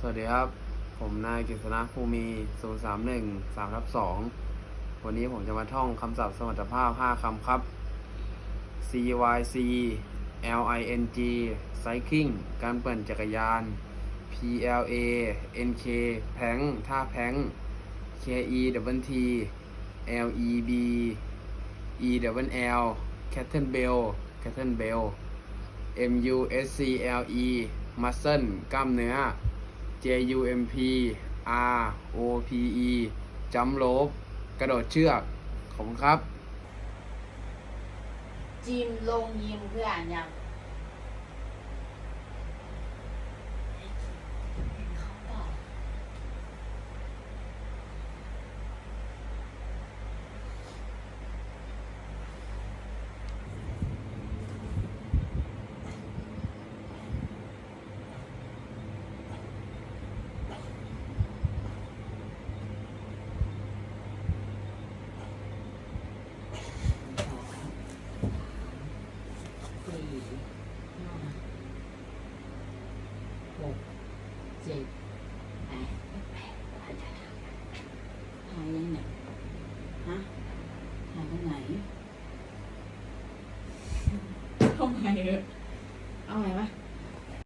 สวัสดีครับ ผมนายกฤษณะภูมิ031 3ทับ2วันนี้ผมจะมาท่องคำศัพท์สมรรถภาพ 5 คำครับ CYC LING cycling การเปั่นจักรยาน PLA NK แพงท่าแพง KE double T LEB E double L Cattle Bell Cattle Bell MUSCLE muscle กล้ามเนื้อ JUMP ROPE จัมโลบกระโดดเชือก ขอบคุณครับ จิมลงยิมคืออ่านยังเขาตอบ สี่ห้า หกเจ็ดแปดถ่ายยังเนี่ย